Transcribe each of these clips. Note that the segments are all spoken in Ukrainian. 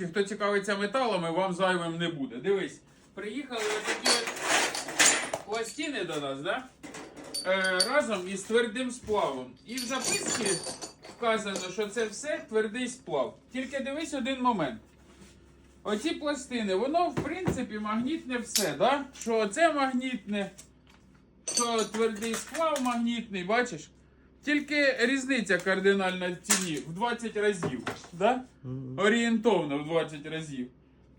трошки, хто цікавиться металами, вам зайвим не буде. Дивись, приїхали такі пластини до нас, да? Е, разом із твердим сплавом. І в записці вказано, що це все твердий сплав. Тільки дивись один момент. Оці пластини, воно в принципі магнітне все, да? Що це магнітне, що твердий сплав магнітний, бачиш? Тільки різниця кардинальна в ціні в 20 разів. Да? Орієнтовно в 20 разів.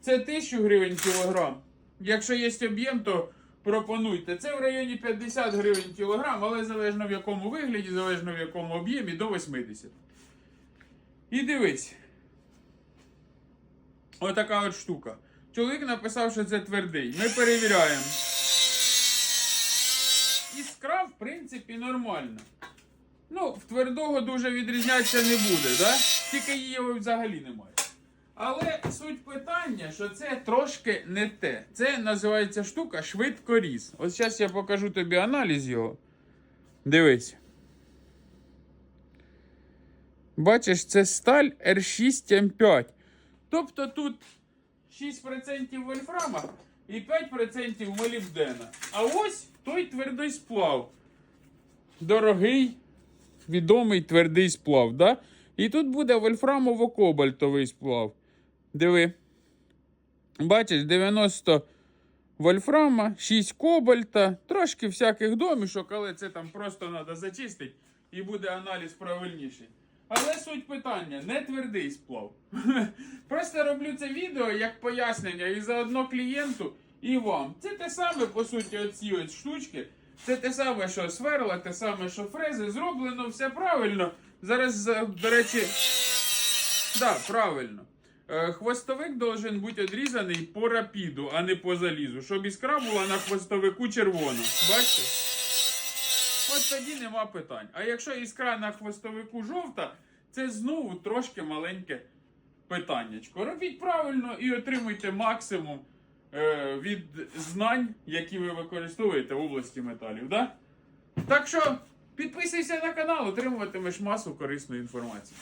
Це 1000 гривень кілограм. Якщо є об'єм, то пропонуйте. Це в районі 50 гривень кілограм, але залежно в якому вигляді, залежно в якому об'ємі, до 80. І дивись. Отака от штука. Чоловік написав, що це твердий. Ми перевіряємо. Іскра, в принципі, нормальна. Ну, в твердого дуже відрізнятися не буде, да? тільки її взагалі немає. Але суть питання, що це трошки не те. Це називається штука швидкоріз. От зараз я покажу тобі аналіз його. Дивись. Бачиш, це сталь R6M5. Тобто тут 6% вольфрама і 5% молібдена. А ось той твердий сплав. Дорогий, відомий твердий сплав. Да? І тут буде вольфрамово-кобальтовий сплав. Диви. Бачиш, 90 вольфрама, 6 кобальта, трошки всяких домішок, але це там просто треба зачистити і буде аналіз правильніший. Але суть питання, не твердий сплав. Просто роблю це відео як пояснення і заодно клієнту, і вам. Це те саме, по суті, оці от штучки. Це те саме, що сверла, те саме, що фрези. Зроблено все правильно. Зараз, до речі, да, правильно. Е, Хвостовик должен бути відрізаний по рапіду, а не по залізу, щоб іскра була на хвостовику червона. Бачите? От тоді нема питань. А якщо іскра на хвостовику жовта, це знову трошки маленьке питаннячко. Робіть правильно і отримуйте максимум від знань, які ви використовуєте в області металів. Да? Так що підписуйся на канал, отримуватимеш масу корисної інформації.